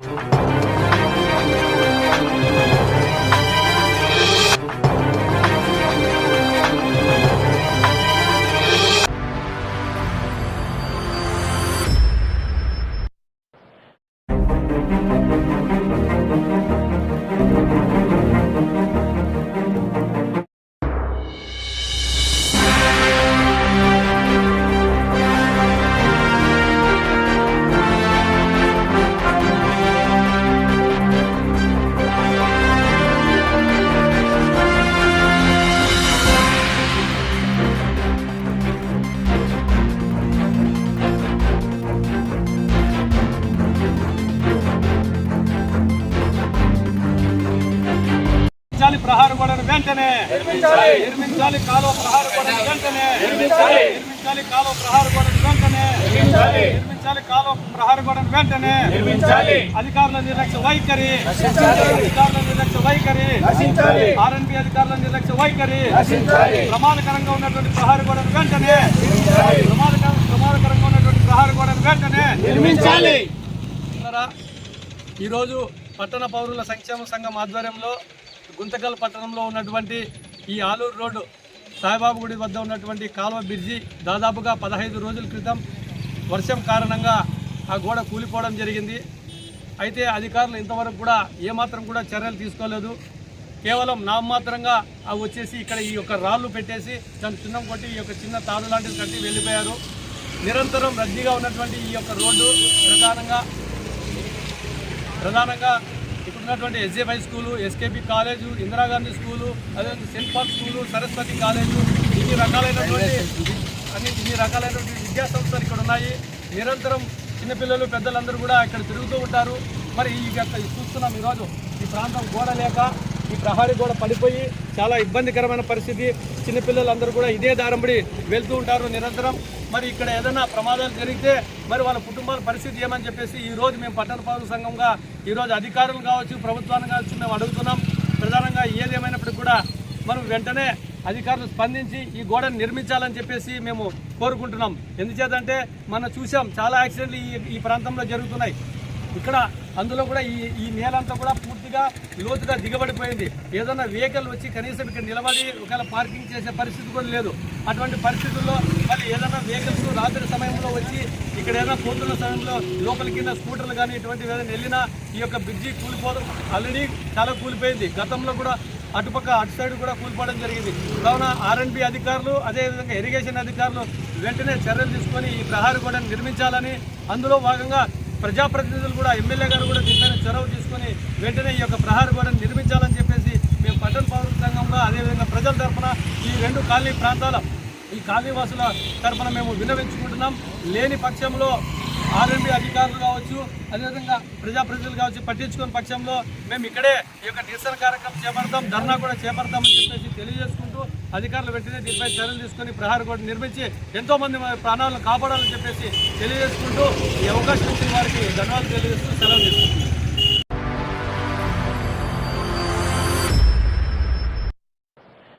నిర్మించాలి ప్రహార గోడను వెంటనే. నిర్మించాలి. కాలువ ప్రహార గోడను వెంటనే. నిర్మించాలి. కాలువ ప్రహార గోడను వెంటనే. నిర్మించాలి. కాలువ ప్రహార గోడను వెంటనే. అధికారుల నిర్లక్ష్య వైఖరి. అధికారుల నిర్లక్ష్య వైఖరి. ఆర్ఎన్బి అధికారుల నిర్లక్ష్య వైఖరి. ప్రమాదకరంగా ఉన్నటువంటి ప్రహార గోడను వెంటనే. ప్రమాదకర ప్రమాదకరంగా ఉన్నటువంటి ప్రహార గోడను వెంటనే. నిర్మించాలి. ఈరోజు పట్టణ పౌరుల సంక్షేమ సంఘం ఆధ్వర్యంలో గుంతకల్ పట్టణంలో ఉన్నటువంటి ఈ ఆలూరు రోడ్డు సాయిబాబు గుడి వద్ద ఉన్నటువంటి కాలువ బ్రిడ్జి దాదాపుగా పదహైదు రోజుల క్రితం వర్షం కారణంగా ఆ గోడ కూలిపోవడం జరిగింది. అయితే అధికారులు ఇంతవరకు కూడా ఏమాత్రం కూడా చర్యలు తీసుకోలేదు. కేవలం నామమాత్రంగా అవి వచ్చేసి ఇక్కడ ఈ యొక్క రాళ్ళు పెట్టేసి దాని చిన్నం కొట్టి ఈ యొక్క చిన్న తాడు లాంటిది కట్టి వెళ్ళిపోయారు. నిరంతరం రద్దీగా ఉన్నటువంటి ఈ యొక్క రోడ్డు ప్రధానంగా ప్రధానంగా ఇక్కడ ఉన్నటువంటి SJFI school SKP college Indira Gandhi school అదేవిధంగా saint Paul school Saraswati college ఇన్ని రకాలైనటువంటి అన్ని ఇన్ని రకాలైనటువంటి విద్యా సంస్థలు ఇక్కడ ఉన్నాయి. నిరంతరం చిన్నపిల్లలు పెద్దలందరూ కూడా ఇక్కడ తిరుగుతూ ఉంటారు. మరి ఈ యొక్క చూస్తున్నాం ఈరోజు ఈ ప్రాంతం గోడ లేక ఈ ప్రహారీ గోడ పడిపోయి చాలా ఇబ్బందికరమైన పరిస్థితి. చిన్నపిల్లలందరూ కూడా ఇదే దారంబడి వెళ్తూ ఉంటారు నిరంతరం. మరి ఇక్కడ ఏదైనా ప్రమాదాలు జరిగితే మరి వాళ్ళ కుటుంబాల పరిస్థితి ఏమని చెప్పేసి ఈ రోజు మేము పట్టణ పౌర సంఘంగా ఈరోజు అధికారులు కావచ్చు ప్రభుత్వాన్ని కావచ్చు మేము అడుగుతున్నాం. ప్రధానంగా ఏదేమైనప్పటికీ కూడా మనం వెంటనే అధికారులు స్పందించి ఈ గోడను నిర్మించాలని చెప్పేసి మేము కోరుకుంటున్నాం. ఎందుచేతంటే మనం చూసాం చాలా యాక్సిడెంట్లు ఈ ఈ ప్రాంతంలో జరుగుతున్నాయి. ఇక్కడ అందులో కూడా ఈ ఈ నేలంతా కూడా పూర్తిగా లోతుగా దిగబడిపోయింది. ఏదైనా వెహికల్ వచ్చి కనీసం ఇక్కడ నిలబడి ఒకవేళ పార్కింగ్ చేసే పరిస్థితి కూడా లేదు. అటువంటి పరిస్థితుల్లో మళ్ళీ ఏదైనా వెహికల్స్ రాత్రి సమయంలో వచ్చి ఇక్కడ ఏదైనా పోతున్న సమయంలో లోపల కింద స్కూటర్లు కానీ ఇటువంటివి ఏదైనా వెళ్ళినా ఈ యొక్క బ్రిడ్జి కూలిపోవడం ఆల్రెడీ చాలా కూలిపోయింది. గతంలో కూడా అటుపక్క అటు సైడ్ కూడా కూలిపోవడం జరిగింది. కావున ఆర్ఎన్బి అధికారులు అదేవిధంగా ఇరిగేషన్ అధికారులు వెంటనే చర్యలు తీసుకొని ఈ ప్రహారీ గోడను నిర్మించాలని అందులో భాగంగా ప్రజాప్రతినిధులు కూడా ఎమ్మెల్యే గారు కూడా దీనిపైన చొరవ తీసుకొని వెంటనే ఈ యొక్క ప్రహార గోడను నిర్మించాలని చెప్పేసి మేము పట్టణ పౌరుల సంఘంలో అదేవిధంగా ప్రజల తరఫున ఈ రెండు కాలనీ ప్రాంతాల ఈ కాలనీవాసుల తరఫున మేము విన్నవించుకుంటున్నాం. లేని పక్షంలో ఆర్ఎంబి అధికారులు కావచ్చు అదేవిధంగా ప్రజాప్రతినిధులు కావచ్చు పట్టించుకుని పక్షంలో మేము ఇక్కడే ఈ యొక్క నిరసన కార్యక్రమం చేపడతాం ధర్నా కూడా చేపడతామని చెప్పేసి తెలియజేసుకుంటాం అధికారులు వెంటనే దీనిపై చర్యలు తీసుకొని ప్రహార కూడా నిర్మించి ఎంతో మంది ప్రాణాలను కాపాడాలని చెప్పేసి తెలియజేసుకుంటూ ఈ అవకాశం ఇచ్చిన వారికి ధన్యవాదాలు తెలియజేస్తూ సెలవు తీసుకుంటున్నాను